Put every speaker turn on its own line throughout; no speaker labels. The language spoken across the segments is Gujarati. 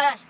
espadas.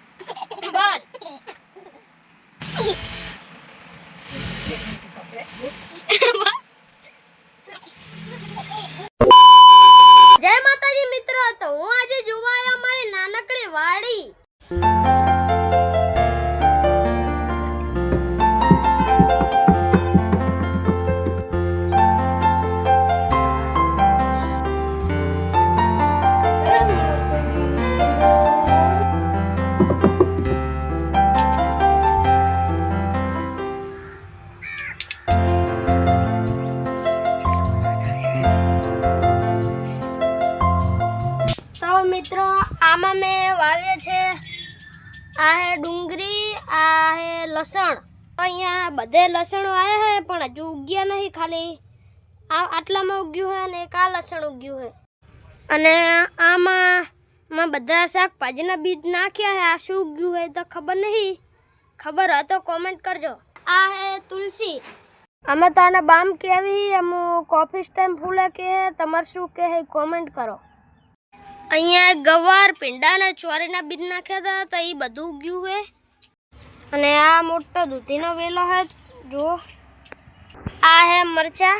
હે ડુંગળી આ હે લસણ. અહીંયા બધે લસણો આવ્યા હે, પણ હજુ ઉગ્યા નહીં ખાલી. આ આટલામાં ઉગ્યું હે અને એક આ લસણ ઉગ્યું હે. અને આમાં, માં બધા શાકભાજીના બીજ નાખ્યા હે. આ શું ઉગ્યું હે તો ખબર નહીં. ખબર હોય તો કોમેન્ટ કરજો. આ હે તુલસી. અમે તો આને બામ કેવી અમુ કોફી સ્ટેમ ફૂલે કે તમારે શું કહે કોમેન્ટ કરો. અહીંયા ગવાર પીંડા અને ચોરીના બીજ નાખ્યા હતા, તો એ બધું ઉગ્યું છે અને આ મોટો દૂધીનો વેલો છે જુઓ. આ હે મરચા.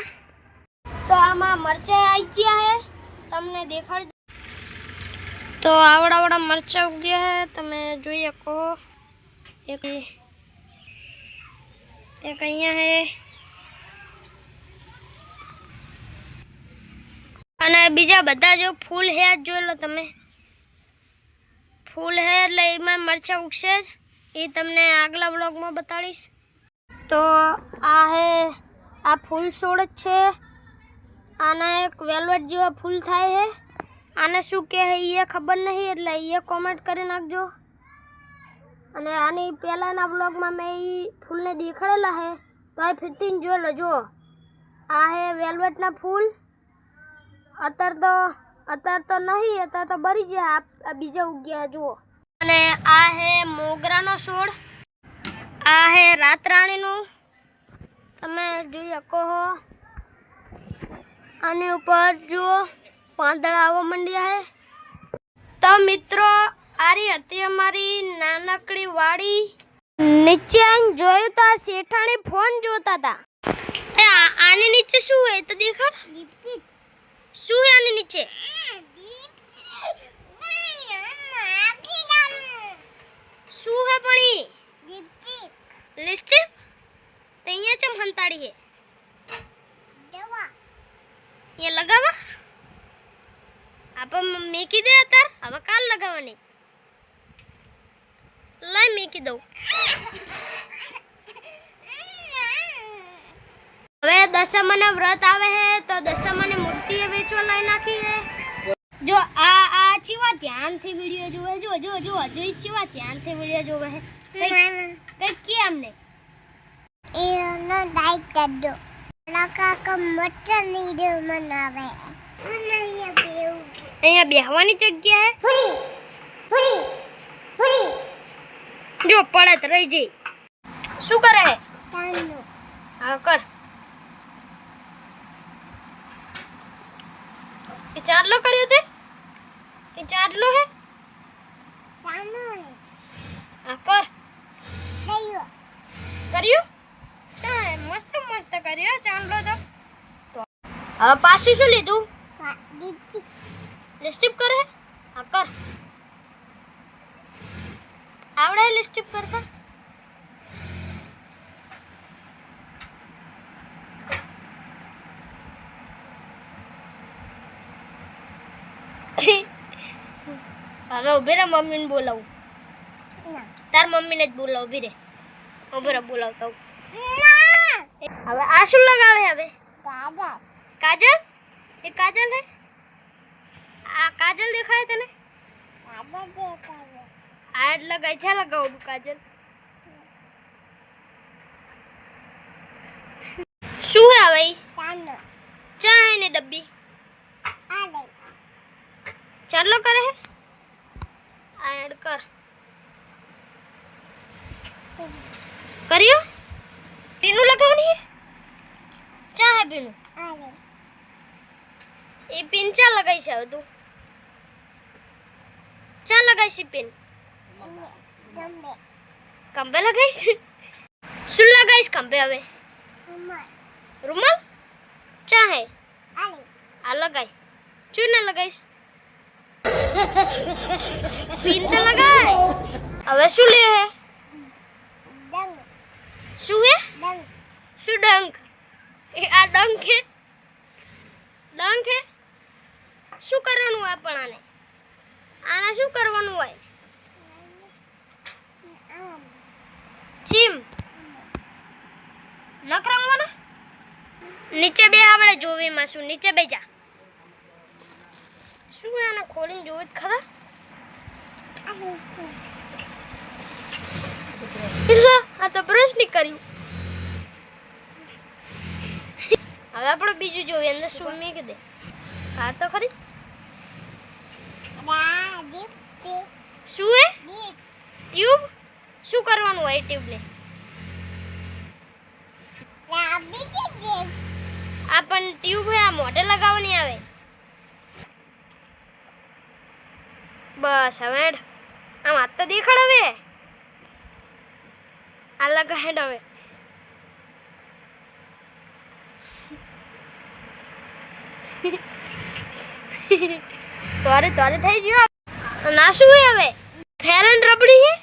તો આમાં મરચા આવી ગયા હે, તમને દેખાડ તો આવડા આવડા મરચા ઉગ્યા હે, તમે જોઈ શકો એક અહીંયા હે. અને બીજા બધા જો ફૂલ હે જ જોઈ લો તમે. ફૂલ હે એટલે એમાં મરચાં ઉગશે જ. એ તમને આગલા બ્લોગમાં બતાડીશ. તો આ હે, આ ફૂલ છોડ જ છે. આના એક વેલ્વેટ જેવા ફૂલ થાય છે આને શું કહે એ ખબર નહીં, એટલે એ કોમેન્ટ કરી નાખજો. અને આની પહેલાંના બ્લોગમાં મેં એ ફૂલને દેખાડેલા છે તો એ ફિરથી જોઈ લો, જુઓ. આ હે વેલ્વેટના ફૂલ. અત્યારે તો અત્યારે તો નહીં, અત્યારે તો બરી ગયા આ બીજા ઉગ્યા, જુઓ. અને આ હે મોગરાનો છોડ આ હે રાતરાણીનું. તમે જોઈ શકો હો. આની ઉપર જુઓ, પાંદડા આવવા માંડ્યા હે. તો મિત્રો, આરી હતી અમારી નાનકડી વાડી. નીચે જોયું તો શેઠાણી ફોન જોતા હતા આની નીચે શું હોય તો દેખાડ. શું હે આની નીચે? શું હે પણ ઈ લિપસ્ટિક તૈયા ચમ હંતાડી હે? અહીંયા લગાવા? આપણે મેકી દે અત્યારે? હવે કાલ લગાવવાની લઈ મેકી દઉં. હવે દશામાના વ્રત આવે હે તો દશામાની મૂર્તિ એ વેચવા લઈ નાખી હે. જો આ આ ચીવા ધ્યાનથી વિડિયો જોવે જો જો જો જો ચીવા ધ્યાનથી વિડિયો જોવે હે. કઈ કઈ ને એ
નો લાઈક કરજો. લકા મટન નીડો મનાવે
અહીંયા બેહવાની જગ્યા
પૂરી પૂરી પૂરી
હે જો પડત રહી જઈ. શું કરે હે? હા કર. એ ચારલો કર્યો તે? એ ચારલો હે? આ કર. કર્યું. ચાલ મસ્ત મસ્ત કર્યો ચાંદલો તો. તો હવે પાછું શું લીધું?
દીપી
લિસ્ટિપ કરે હા? કર. આવડે લિસ્ટિપ કરતા? હવે ઊભી રે મમ્મીને બોલાવું. તાર મમ્મીને જ બોલાવ ઊભી રે. ઊભી રે બોલાવતા હવે આ શું લગાવે હવે? કાજલ? એ કાજલ હે? આ કાજલ દેખાય તને?
દાદા દેખાવે
આ જ લગાય. છે લગાવું કાજલ શું હે હવે ઈ?
તાનો
ચા હે ને ડબ્બી
આ દે
ચાલો કરે હે આ એડ કર કર્યું? પીનું લગાવવાની હે ચા હે પીનું એ પિન ચા લગાઈ છે તું. ચા લગાઈ છે પિન
કંબે
ખંભે છે શું લગાઈશ ખંભે હવે? રૂમાલ. ચા હે?
આ
આ લગાઈ શું ના લગાઈશ પિન તો લગાય. હવે શું લે હે? શું હે? શું ડંખ? એ આ ડંખ હે? ડંખ હે? શું કરવાનું હોય પણ આને? આને શું કરવાનું હોય? ચીમ નખ રંગવાનો નીચે બે આપણે જોવીમાં શું નીચે બે જા. શું આને ખોલીને જોવું જ ખરા? એટલે આ તો બ્રશ નહીં કર્યું. હવે આપણે બીજું જોઈએ અંદર શું મેં દે. કાર તો ખરી. શું હે ટ્યુબ શું કરવાનું હોય ટ્યુબને આ પણ ટ્યુબ હે, આ મોઢે લગાવવાની આવે. બસ, હવે. આમ હાથ તો દેખાડ હવે. આ લગા હેડ હવે. તારે તોરે થઈ ગયો ના, શું હોય હવે? ફેર એન્ડ રબડી હે?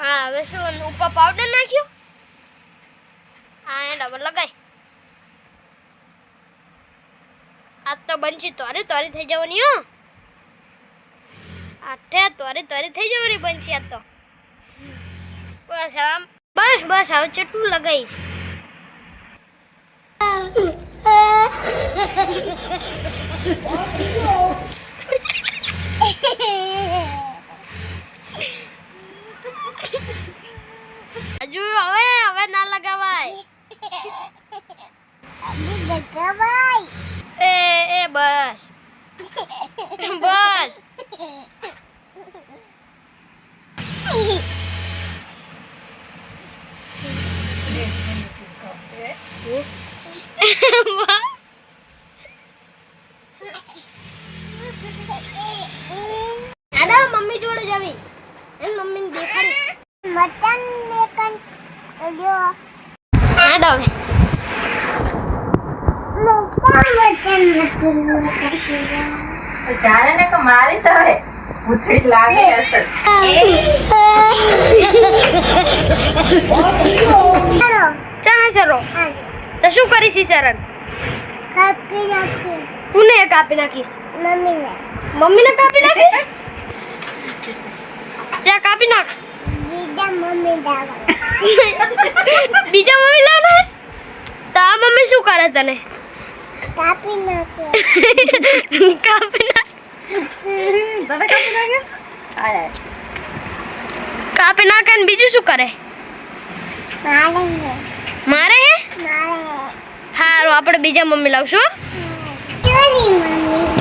હા, હવે શું ઉપર પાવડર નાખ્યો? હા એ ડબલ લગાય. આ તો બનશી. તોરે તારે થઈ જવાની, હો. આઠે તોરે તોરે થઈ જવાની બનશે આ તો. બસ આમ બસ બસ હવે ચટલું લગાવીશ. હજુ હવે હવે ના લગાવાય.
લગાવાય.
એ એ બસ. બસ. મમ્મી જોડે જવી એન મમ્મીને દેખાડી
મટન મેકન જો
આડા હવે
મોટા મટન મટન
જાણે ને કે મારી સામે ભૂતળી લાગે અસર
ચાલો
ચા સરો
આ
તો શું કરીશ ઈ શરણ
કાપી નાખી
પુને કાપી નાખીશ
મમ્મીને
મમ્મીને કાપી નાખીશ ત્યાં કાપી નાખ
બીજા મમ્મી દાવા
બીજા મમ્મી લાવના હે? તો આ મમ્મી શું કરે તને
કાપી નાખે
કાપી
કરે કાપી
નાખે ને બીજું શું કરે?
મારે હે.
હારું આપણે બીજા મમ્મી લાવશું
મમ્મી?